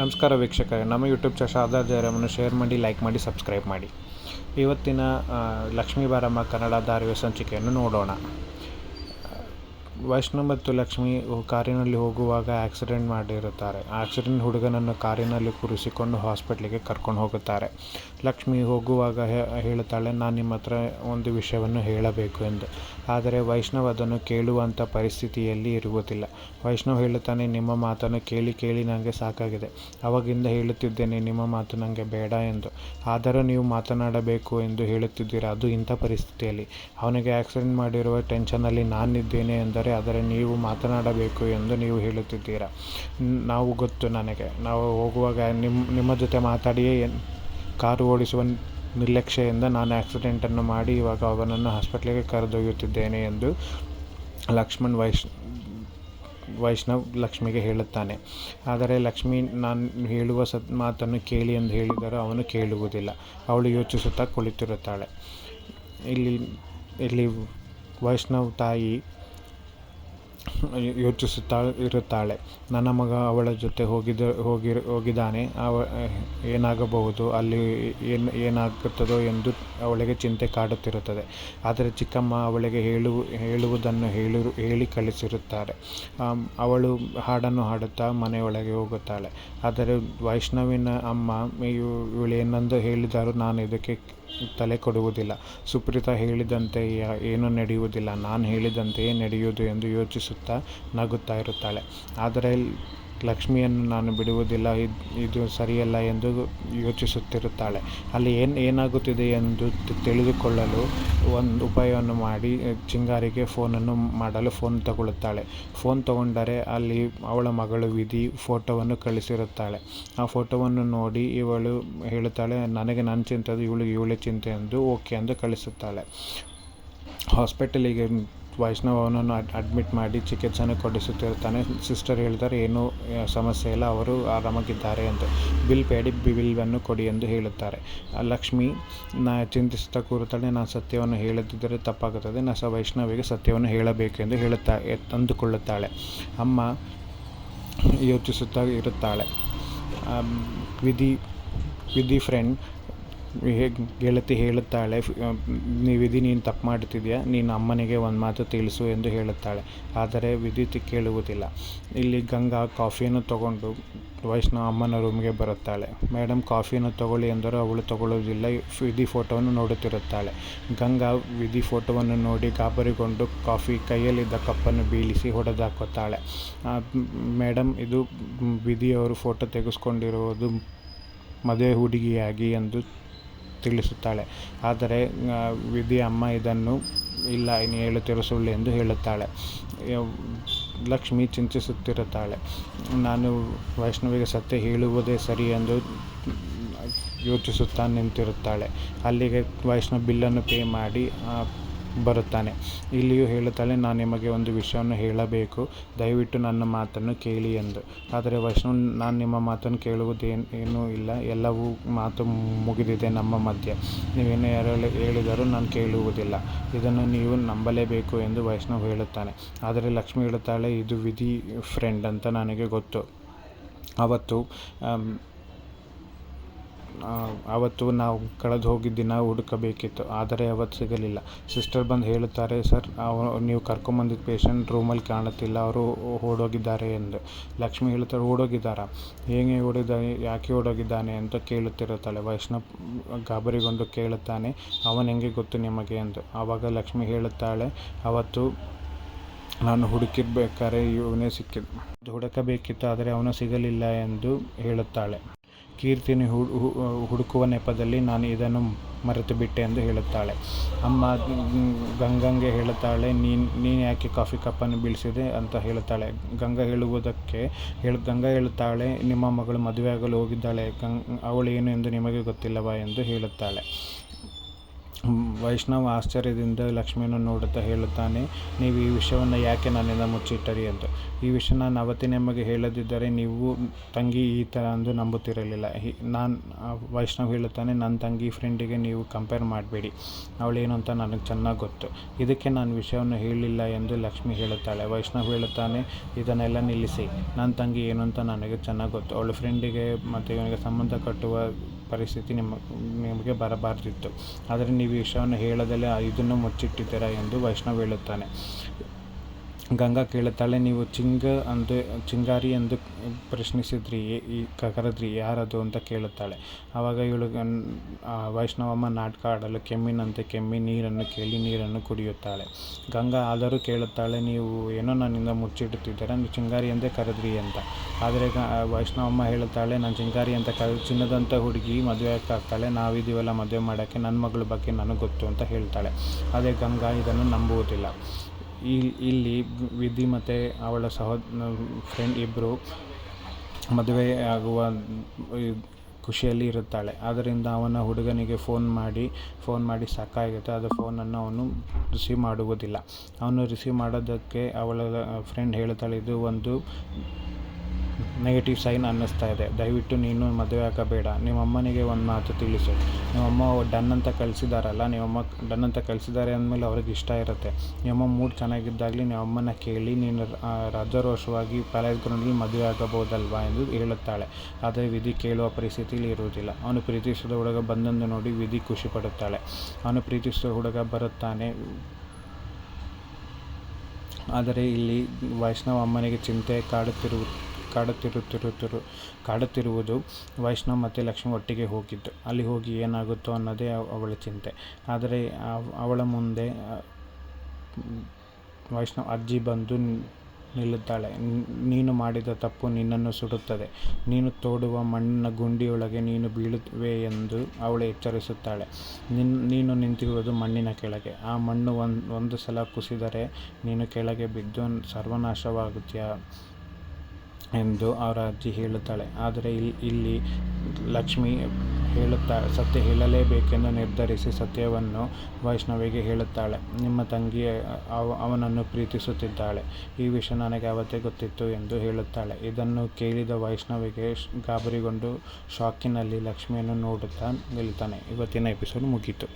ನಮಸ್ಕಾರ ವೀಕ್ಷಕರೇ, ನಮ್ಮ ಯೂಟ್ಯೂಬ್ ಚಾನಲ್ ಆಧಾರ್ ಜಯರಾಮನ್ನು ಶೇರ್ ಮಾಡಿ ಲೈಕ್ ಮಾಡಿ ಸಬ್ಸ್ಕ್ರೈಬ್ ಮಾಡಿ. ಇವತ್ತಿನ ಲಕ್ಷ್ಮೀ ಬಾರಮ್ಮ ಕನ್ನಡ ಧಾರವಿ ಸಂಚಿಕೆಯನ್ನು ನೋಡೋಣ. ವೈಷ್ಣವ್ ಮತ್ತು ಲಕ್ಷ್ಮಿ ಕಾರಿನಲ್ಲಿ ಹೋಗುವಾಗ ಆಕ್ಸಿಡೆಂಟ್ ಮಾಡಿರುತ್ತಾರೆ. ಆಕ್ಸಿಡೆಂಟ್ ಹುಡುಗನನ್ನು ಕಾರಿನಲ್ಲಿ ಕೂರಿಸಿಕೊಂಡು ಹಾಸ್ಪಿಟ್ಲಿಗೆ ಕರ್ಕೊಂಡು ಹೋಗುತ್ತಾರೆ. ಲಕ್ಷ್ಮಿ ಹೋಗುವಾಗ ಹೇಳುತ್ತಾಳೆ, ನಾನು ನಿಮ್ಮ ಹತ್ರ ಒಂದು ವಿಷಯವನ್ನು ಹೇಳಬೇಕು ಎಂದು. ಆದರೆ ವೈಷ್ಣವ್ ಅದನ್ನು ಕೇಳುವಂಥ ಪರಿಸ್ಥಿತಿಯಲ್ಲಿ ಇರುವುದಿಲ್ಲ. ವೈಷ್ಣವ್ ಹೇಳುತ್ತಾನೆ, ನಿಮ್ಮ ಮಾತನ್ನು ಕೇಳಿ ಕೇಳಿ ನನಗೆ ಸಾಕಾಗಿದೆ. ಅವಾಗಿಂದ ಹೇಳುತ್ತಿದ್ದೇನೆ, ನಿಮ್ಮ ಮಾತು ನನಗೆ ಬೇಡ ಎಂದು. ಆದರೂ ನೀವು ಮಾತನಾಡಬೇಕು ಎಂದು ಹೇಳುತ್ತಿದ್ದೀರಾ? ಅದು ಇಂಥ ಪರಿಸ್ಥಿತಿಯಲ್ಲಿ. ಅವನಿಗೆ ಆಕ್ಸಿಡೆಂಟ್ ಮಾಡಿರುವ ಟೆನ್ಷನಲ್ಲಿ ನಾನಿದ್ದೇನೆ ಎಂದರೆ ಆದರೆ ನೀವು ಮಾತನಾಡಬೇಕು ಎಂದು ನೀವು ಹೇಳುತ್ತಿದ್ದೀರಾ? ನಾವು ಗೊತ್ತು ನನಗೆ. ನಾವು ಹೋಗುವಾಗ ನಿಮ್ಮ ನಿಮ್ಮ ಜೊತೆ ಮಾತಾಡಿಯೇ ಕಾರು ಓಡಿಸುವ ನಿರ್ಲಕ್ಷ್ಯದಿಂದ ನಾನು ಆಕ್ಸಿಡೆಂಟನ್ನು ಮಾಡಿ, ಇವಾಗ ಅವನನ್ನು ಹಾಸ್ಪಿಟ್ಲಿಗೆ ಕರೆದೊಯ್ಯುತ್ತಿದ್ದೇನೆ ಎಂದು ಲಕ್ಷ್ಮಣ್ ವೈಶ್, ವೈಷ್ಣವ್ ಲಕ್ಷ್ಮಿಗೆ ಹೇಳುತ್ತಾನೆ. ಆದರೆ ಲಕ್ಷ್ಮಿ ನಾನು ಹೇಳುವ ಸತ್, ಮಾತನ್ನು ಕೇಳಿ ಎಂದು ಹೇಳಿದರೂ ಅವನು ಕೇಳುವುದಿಲ್ಲ. ಅವಳು ಯೋಚಿಸುತ್ತಾ ಕುಳಿತಿರುತ್ತಾಳೆ. ಇಲ್ಲಿ ಇಲ್ಲಿ ವೈಷ್ಣವ್ ತಾಯಿ ಯೋಚಿಸುತ್ತಾ ಇರುತ್ತಾಳೆ. ನನ್ನ ಮಗ ಅವಳ ಜೊತೆ ಹೋಗಿದ ಹೋಗಿ ಹೋಗಿದ್ದಾನೆ. ಅವ, ಏನಾಗಬಹುದು? ಅಲ್ಲಿ ಏನು ಏನಾಗುತ್ತದೋ ಎಂದು ಅವಳಿಗೆ ಚಿಂತೆ ಕಾಡುತ್ತಿರುತ್ತದೆ. ಆದರೆ ಚಿಕ್ಕಮ್ಮ ಅವಳಿಗೆ ಹೇಳು ಹೇಳುವುದನ್ನು ಹೇಳು ಹೇಳಿ ಕಳಿಸಿರುತ್ತಾರೆ. ಅವಳು ಹಾಡನ್ನು ಹಾಡುತ್ತಾ ಮನೆಯೊಳಗೆ ಹೋಗುತ್ತಾಳೆ. ಆದರೆ ವೈಷ್ಣವಿನ ಅಮ್ಮ ಇವ್- ಇವಳು ಏನೊಂದು ಹೇಳಿದರೂ ನಾನು ಇದಕ್ಕೆ ತಲೆ ಕೊಡುವುದಿಲ್ಲ. ಸುಪ್ರೀತಾ ಹೇಳಿದಂತೆ ಏನೂ ನಡೆಯುವುದಿಲ್ಲ. ನಾನು ಹೇಳಿದಂತೆಯೇ ನಡೆಯುವುದು ಎಂದು ಯೋಚಿಸುತ್ತಾ ನಗುತ್ತಾ ಇರುತ್ತಾಳೆ. ಆದರೆ ಲಕ್ಷ್ಮಿಯನ್ನು ನಾನು ಬಿಡುವುದಿಲ್ಲ, ಇದ್- ಸರಿಯಲ್ಲ ಎಂದು ಯೋಚಿಸುತ್ತಿರುತ್ತಾಳೆ. ಅಲ್ಲಿ ಏನು, ಏನಾಗುತ್ತಿದೆ ಎಂದು ತಿಳಿದುಕೊಳ್ಳಲು ಒಂದು ಉಪಾಯವನ್ನು ಮಾಡಿ, ಚಿಂಗಾರಿಗೆ ಫೋನನ್ನು ಮಾಡಲು ಫೋನ್ ತಗೊಳ್ಳುತ್ತಾಳೆ. ಫೋನ್ ತಗೊಂಡರೆ ಅಲ್ಲಿ ಅವಳ ಮಗಳು ವಿಧಿ ಫೋಟೋವನ್ನು ಕಳಿಸಿರುತ್ತಾಳೆ. ಆ ಫೋಟೋವನ್ನು ನೋಡಿ ಇವಳು ಹೇಳುತ್ತಾಳೆ, ನನಗೆ ನನ್ನ ಚಿಂತೆ ಇವಳು ಇವಳೇ ಚಿಂತೆ ಎಂದು, ಓಕೆ ಎಂದು ಕಳಿಸುತ್ತಾಳೆ. ಹಾಸ್ಪಿಟಲಿಗೆ ವೈಷ್ಣವ್ ಅವನನ್ನು ಅಡ್ ಅಡ್ಮಿಟ್ ಮಾಡಿ ಚಿಕಿತ್ಸೆಯನ್ನು ಕೊಡಿಸುತ್ತಿರುತ್ತಾನೆ. ಸಿಸ್ಟರ್ ಹೇಳ್ತಾರೆ ಏನೂ ಸಮಸ್ಯೆ ಇಲ್ಲ, ಅವರು ಆರಾಮಾಗಿದ್ದಾರೆ ಅಂತ. ಬಿಲ್ ಪೇಡಿ ಬಿಲ್ವನ್ನು ಕೊಡಿ ಎಂದು ಹೇಳುತ್ತಾರೆ. ಲಕ್ಷ್ಮಿ, ನಾ ಚಿಂತಿಸುತ್ತಾ ಕೂರುತ್ತಾಳೆ. ನಾನು ಸತ್ಯವನ್ನು ಹೇಳದಿದ್ದರೆ ತಪ್ಪಾಗುತ್ತದೆ. ನಾ ಸ ವೈಷ್ಣವಿಗೆ ಸತ್ಯವನ್ನು ಹೇಳಬೇಕೆಂದು ಹೇಳುತ್ತಾ ಅಂದುಕೊಳ್ಳುತ್ತಾಳೆ. ಅಮ್ಮ ಯೋಚಿಸುತ್ತಾ ಇರುತ್ತಾಳೆ. ವಿಧಿ ವಿಧಿ ಫ್ರೆಂಡ್ ಗೆಳತಿ ಹೇಳುತ್ತಾಳೆ ವಿಧಿ ನೀನು ತಪ್ಪು ಮಾಡ್ತಿದ್ಯಾ? ನೀನು ಅಮ್ಮನಿಗೆ ಒಂದು ಮಾತು ತಿಳಿಸು ಎಂದು ಹೇಳುತ್ತಾಳೆ. ಆದರೆ ವಿಧಿ ತಿ- ಕೇಳುವುದಿಲ್ಲ. ಇಲ್ಲಿ ಗಂಗಾ ಕಾಫಿಯನ್ನು ತಗೊಂಡು ವೈಷ್ಣವ ಅಮ್ಮನ ರೂಮ್ಗೆ ಬರುತ್ತಾಳೆ. ಮೇಡಮ್ ಕಾಫಿಯನ್ನು ತಗೊಳ್ಳಿ ಎಂದರೂ ಅವಳು ತಗೊಳ್ಳುವುದಿಲ್ಲ. ವಿಧಿ ಫೋಟೋವನ್ನು ನೋಡುತ್ತಿರುತ್ತಾಳೆ. ಗಂಗಾ ವಿಧಿ ಫೋಟೋವನ್ನು ನೋಡಿ ಗಾಬರಿಗೊಂಡು ಕಾಫಿ ಕೈಯಲ್ಲಿದ್ದ ಕಪ್ಪನ್ನು ಬೀಳಿಸಿ ಹೊಡೆದಾಕುತ್ತಾಳೆ. ಮೇಡಮ್ ಇದು ವಿಧಿಯವರು ಫೋಟೋ ತೆಗೆಸ್ಕೊಂಡಿರುವುದು ಮದುವೆ ಹುಡುಗಿಯಾಗಿ ಎಂದು ತಿಳಿಸುತ್ತಾಳೆ. ಆದರೆ ವಿಧಿ ಅಮ್ಮ ಇದನ್ನು ಇಲ್ಲ, ಇನ್ನು ಹೇಳುತ್ತಿರುವ ಸುಳ್ಳು ಎಂದು ಹೇಳುತ್ತಾಳೆ. ಲಕ್ಷ್ಮಿ ಚಿಂತಿಸುತ್ತಿರುತ್ತಾಳೆ. ನಾನು ವೈಷ್ಣವಿಗೆ ಸತ್ಯ ಹೇಳುವುದೇ ಸರಿ ಎಂದು ಯೋಚಿಸುತ್ತಾ ನಿಂತಿರುತ್ತಾಳೆ. ಅಲ್ಲಿಗೆ ವೈಷ್ಣವ್ ಬಿಲ್ಲನ್ನು ಪೇ ಮಾಡಿ ಬರುತ್ತಾನೆ. ಇಲ್ಲಿಯೂ ಹೇಳುತ್ತಾಳೆ, ನಾನು ನಿಮಗೆ ಒಂದು ವಿಷಯವನ್ನು ಹೇಳಬೇಕು. ದಯವಿಟ್ಟು ನನ್ನ ಮಾತನ್ನು ಕೇಳಿ ಎಂದು. ಆದರೆ ವೈಷ್ಣವ್, ನಾನು ನಿಮ್ಮ ಮಾತನ್ನು ಕೇಳುವುದೇನು ಏನೂ ಇಲ್ಲ. ಎಲ್ಲವೂ ಮಾತು ಮುಗಿದಿದೆ ನಮ್ಮ ಮಧ್ಯೆ. ನೀವೇನು ಯಾರು ಹೇಳಿದರೂ ನಾನು ಕೇಳುವುದಿಲ್ಲ. ಇದನ್ನು ನೀವು ನಂಬಲೇಬೇಕು ಎಂದು ವೈಷ್ಣವ್ ಹೇಳುತ್ತಾನೆ. ಆದರೆ ಲಕ್ಷ್ಮಿ ಹೇಳುತ್ತಾಳೆ, ಇದು ವಿಧಿ ಫ್ರೆಂಡ್ ಅಂತ ನನಗೆ ಗೊತ್ತು. ಅವತ್ತು ಆಮ್, ಆ, ಅವತ್ತು ನಾವು ಕಳೆದು ಹೋಗಿದ್ದ ದಿನ ಹುಡುಕಬೇಕಿತ್ತು ಆದರೆ ಅವತ್ತು ಸಿಗಲಿಲ್ಲ. ಸಿಸ್ಟರ್ ಬಂದು ಹೇಳುತ್ತಾರೆ ಸರ್ ನೀವು ಕರ್ಕೊಂಬಂದಿದ್ದ ಪೇಷಂಟ್ ರೂಮಲ್ಲಿ ಕಾಣುತ್ತಿಲ್ಲ ಅವರು ಓಡೋಗಿದ್ದಾರೆ ಎಂದು. ಲಕ್ಷ್ಮಿ ಹೇಳುತ್ತಾರೆ ಓಡೋಗಿದ್ದಾರಾ? ಹೇಗೆ ಓಡಿದ್ದಾನೆ ಯಾಕೆ ಓಡೋಗಿದ್ದಾನೆ ಅಂತ ಕೇಳುತ್ತಿರುತ್ತಾಳೆ. ವೈಷ್ಣವ್ ಗಾಬರಿಗೊಂಡು ಕೇಳುತ್ತಾನೆ ಅವನು ಹೆಂಗೆ ಗೊತ್ತು ನಿಮಗೆ? ಎಂದು. ಆವಾಗ ಲಕ್ಷ್ಮಿ ಹೇಳುತ್ತಾಳೆ ಅವತ್ತು ನಾನು ಹುಡುಕಿರ್ಬೇಕಾದ್ರೆ ಇವನೇ ಸಿಕ್ಕಿದ್ದು. ಹುಡುಕಬೇಕಿತ್ತು ಆದರೆ ಅವನು ಸಿಗಲಿಲ್ಲ ಎಂದು ಹೇಳುತ್ತಾಳೆ. ಕೀರ್ತಿನಿ ಹುಡುಕುವ ನೆಪದಲ್ಲಿ ನಾನು ಇದನ್ನು ಮರೆತು ಬಿಟ್ಟೆ ಎಂದು ಹೇಳುತ್ತಾಳೆ. ಅಮ್ಮ ಗಂಗಂಗೆ ಹೇಳುತ್ತಾಳೆ, ನೀನು ನೀನು ಯಾಕೆ ಕಾಫಿ ಕಪ್ಪನ್ನು ಬೀಳಿಸಿದೆ ಅಂತ ಹೇಳುತ್ತಾಳೆ. ಗಂಗಾ ಹೇಳುವುದಕ್ಕೆ ಹೇಳು, ಗಂಗಾ ಹೇಳುತ್ತಾಳೆ, ನಿಮ್ಮ ಮಗಳು ಮದುವೆ ಆಗಲು ಹೋಗಿದ್ದಾಳೆ, ಗಂಗ್, ಅವಳು ಏನು ಎಂದು ನಿಮಗೆ ಗೊತ್ತಿಲ್ಲವಾ ಎಂದು ಹೇಳುತ್ತಾಳೆ. ವೈಷ್ಣವ್ ಆಶ್ಚರ್ಯದಿಂದ ಲಕ್ಷ್ಮಿಯನ್ನು ನೋಡುತ್ತಾ ಹೇಳುತ್ತಾನೆ, ನೀವು ಈ ವಿಷಯವನ್ನು ಯಾಕೆ ನನ್ನಿಂದ ಮುಚ್ಚಿಟ್ಟರಿ? ಅಂತ. ಈ ವಿಷಯ ನಾನು ಅವತ್ತೇ ನಿಮಗೆ ಹೇಳದಿದ್ದರೆ ನೀವು ತಂಗಿ ಈ ಥರ ಅಂದು ನಂಬುತ್ತಿರಲಿಲ್ಲ. ನಾನು ವೈಷ್ಣವ್ ಹೇಳುತ್ತಾನೆ, ನನ್ನ ತಂಗಿ ಫ್ರೆಂಡಿಗೆ ನೀವು ಕಂಪೇರ್ ಮಾಡಬೇಡಿ. ಅವಳೇನು ಅಂತ ನನಗೆ ಚೆನ್ನಾಗಿ ಗೊತ್ತು. ಇದಕ್ಕೆ ನಾನು ವಿಷಯವನ್ನು ಹೇಳಿಲ್ಲ ಎಂದು ಲಕ್ಷ್ಮಿ ಹೇಳುತ್ತಾಳೆ. ವೈಷ್ಣವ್ ಹೇಳುತ್ತಾನೆ, ಇದನ್ನೆಲ್ಲ ನಿಲ್ಲಿಸಿ. ನನ್ನ ತಂಗಿ ಏನು ಅಂತ ನನಗೆ ಚೆನ್ನಾಗಿ ಗೊತ್ತು. ಅವಳ ಫ್ರೆಂಡಿಗೆ ಮತ್ತು ಇವನಿಗೆ ಸಂಬಂಧ ಕಟ್ಟುವ ಪರಿಸ್ಥಿತಿ ನಿಮ್ಮ ನಿಮಗೆ ಬರಬಾರ್ದಿತ್ತು. ಆದರೆ ನೀವು ಈ ವಿಷಯವನ್ನು ಹೇಳದಲ್ಲೇ ಇದನ್ನು ಮುಚ್ಚಿಟ್ಟಿದ್ದೀರಾ ಎಂದು ವೈಷ್ಣವ್ ಹೇಳುತ್ತಾನೆ. ಗಂಗಾ ಕೇಳುತ್ತಾಳೆ, ನೀವು ಚಿಂಗ ಅಂದು, ಚಿಂಗಾರಿ ಎಂದು ಪ್ರಶ್ನಿಸಿದ್ರಿ, ಈ ಕರೆದ್ರಿ ಯಾರದು ಅಂತ ಕೇಳುತ್ತಾಳೆ. ಆವಾಗ ಇವಳು ವೈಷ್ಣವಮ್ಮ ನಾಟಕ ಆಡಲು ಕೆಮ್ಮಿನಂತೆ ಕೆಮ್ಮಿ ನೀರನ್ನು ಕೇಳಿ ನೀರನ್ನು ಕುಡಿಯುತ್ತಾಳೆ. ಗಂಗಾ ಆದರೂ ಕೇಳುತ್ತಾಳೆ, ನೀವು ಏನೋ ನನ್ನಿಂದ ಮುಚ್ಚಿಡುತ್ತಿದ್ದೀರ, ನೀವು ಚಿಂಗಾರಿ ಎಂದೇ ಕರೆದ್ರಿ ಅಂತ. ಆದರೆ ವೈಷ್ಣವಮ್ಮ ಹೇಳುತ್ತಾಳೆ, ನಾನು ಚಿಂಗಾರಿ ಅಂತ ಕರ ಚಿನ್ನದಂಥ ಹುಡುಗಿ ಮದುವೆ ಆಗ್ತಾಳೆ ನಾವಿದ್ದೀವಲ್ಲ ಮದುವೆ ಮಾಡೋಕ್ಕೆ, ನನ್ನ ಮಗಳ ಬಗ್ಗೆ ನನಗೆ ಗೊತ್ತು ಅಂತ ಹೇಳ್ತಾಳೆ. ಅದೇ ಗಂಗಾ ಇದನ್ನು ನಂಬುವುದಿಲ್ಲ. ಇಲ್ಲಿ ವಿಧಿ ಮತ್ತು ಅವಳ ಸಹೋ ಫ್ರೆಂಡ್ ಇಬ್ಬರು ಮದುವೆ ಆಗುವ ಖುಷಿಯಲ್ಲಿ ಇರುತ್ತಾಳೆ. ಆದ್ದರಿಂದ ಅವನ ಹುಡುಗನಿಗೆ ಫೋನ್ ಮಾಡಿ ಫೋನ್ ಮಾಡಿ ಸಾಕಾಗುತ್ತೆ ಅದು ಫೋನನ್ನು ಅವನು ರಿಸೀವ್ ಮಾಡುವುದಿಲ್ಲ. ಅವನು ರಿಸೀವ್ ಮಾಡೋದಕ್ಕೆ ಅವಳ ಫ್ರೆಂಡ್ ಹೇಳುತ್ತಾಳೆ ಇದು ಒಂದು ನೆಗೆಟಿವ್ ಸೈನ್ ಅನ್ನಿಸ್ತಾ ಇದೆ. ದಯವಿಟ್ಟು ನೀನು ಮದುವೆ ಆಗಬೇಡ. ನಿಮ್ಮ ಅಮ್ಮನಿಗೆ ಒಂದು ಮಾತು ತಿಳಿಸು. ನಿಮ್ಮಮ್ಮ ಡನ್ ಅಂತ ಕಳಿಸಿದಾರಲ್ಲ, ನಿಮ್ಮಮ್ಮ ಡನ್ ಅಂತ ಕಳಿಸಿದ್ದಾರೆ ಅಂದಮೇಲೆ ಅವ್ರಿಗೆ ಇಷ್ಟ ಇರುತ್ತೆ. ನಿಮ್ಮಮ್ಮ ಮೂಡ್ ಚೆನ್ನಾಗಿದ್ದಾಗಲಿ ನಿಮ್ಮಮ್ಮನ ಕೇಳಿ ನೀನು ರಾಜಾರೋಷವಾಗಿ ಪ್ಯಾಲೇಸ್ ಗ್ರೌಂಡಲ್ಲಿ ಮದುವೆ ಆಗಬಹುದಲ್ವಾ ಎಂದು ಹೇಳುತ್ತಾಳೆ. ಆದರೆ ವಿಧಿ ಕೇಳುವ ಪರಿಸ್ಥಿತಿಯಲ್ಲಿ ಇರುವುದಿಲ್ಲ. ಅವನು ಪ್ರೀತಿಸಿದ ಹುಡುಗ ಬಂದಂದು ನೋಡಿ ವಿಧಿ ಖುಷಿ ಪಡುತ್ತಾಳೆ. ಅವನು ಪ್ರೀತಿಸಿದ ಹುಡುಗ ಬರುತ್ತಾನೆ. ಆದರೆ ಇಲ್ಲಿ ವೈಷ್ಣವ ಅಮ್ಮನಿಗೆ ಚಿಂತೆ ಕಾಡುತ್ತಿರುವ ಕಾಡುತ್ತಿರುತ್ತಿರುತ್ತಿರು ಕಾಡುತ್ತಿರುವುದು ವೈಷ್ಣವ್ ಮತ್ತು ಲಕ್ಷ್ಮಿ ಒಟ್ಟಿಗೆ ಹೋಗಿದ್ದು. ಅಲ್ಲಿ ಹೋಗಿ ಏನಾಗುತ್ತೋ ಅನ್ನೋದೇ ಅವಳ ಚಿಂತೆ. ಆದರೆ ಅವಳ ಮುಂದೆ ವೈಷ್ಣವ್ ಅಜ್ಜಿ ಬಂದು ನಿಲ್ಲುತ್ತಾಳೆ. ನೀನು ಮಾಡಿದ ತಪ್ಪು ನಿನ್ನನ್ನು ಸುಡುತ್ತದೆ. ನೀನು ತೋಡುವ ಮಣ್ಣಿನ ಗುಂಡಿಯೊಳಗೆ ನೀನು ಬೀಳುತ್ತವೆ ಎಂದು ಅವಳು ಎಚ್ಚರಿಸುತ್ತಾಳೆ. ನಿನ್ ನೀನು ನಿಂತಿರುವುದು ಮಣ್ಣಿನ ಕೆಳಗೆ. ಆ ಮಣ್ಣು ಒಂದು ಒಂದು ಸಲ ಕುಸಿದರೆ ನೀನು ಕೆಳಗೆ ಬಿದ್ದು ಸರ್ವನಾಶವಾಗುತ್ತೀಯ? ಎಂದು ಅವರ ಅಜ್ಜಿ ಹೇಳುತ್ತಾಳೆ. ಆದರೆ ಇಲ್ಲಿ ಲಕ್ಷ್ಮಿ ಹೇಳುತ್ತಾ, ಸತ್ಯ ಹೇಳಲೇಬೇಕೆಂದು ನಿರ್ಧರಿಸಿ ಸತ್ಯವನ್ನು ವೈಷ್ಣವಿಗೆ ಹೇಳುತ್ತಾಳೆ. ನಿಮ್ಮ ತಂಗಿ ಅವನನ್ನು ಪ್ರೀತಿಸುತ್ತಿದ್ದಾಳೆ. ಈ ವಿಷಯ ನನಗೆ ಅವತ್ತೇ ಗೊತ್ತಿತ್ತು ಎಂದು ಹೇಳುತ್ತಾಳೆ. ಇದನ್ನು ಕೇಳಿದ ವೈಷ್ಣವಿಗೆ ಗಾಬರಿಗೊಂಡು ಶಾಕಿನಲ್ಲಿ ಲಕ್ಷ್ಮಿಯನ್ನು ನೋಡುತ್ತಾ ನಿಲ್ತಾನೆ ಇವತ್ತಿನ ಎಪಿಸೋಡ್ ಮುಗೀತು.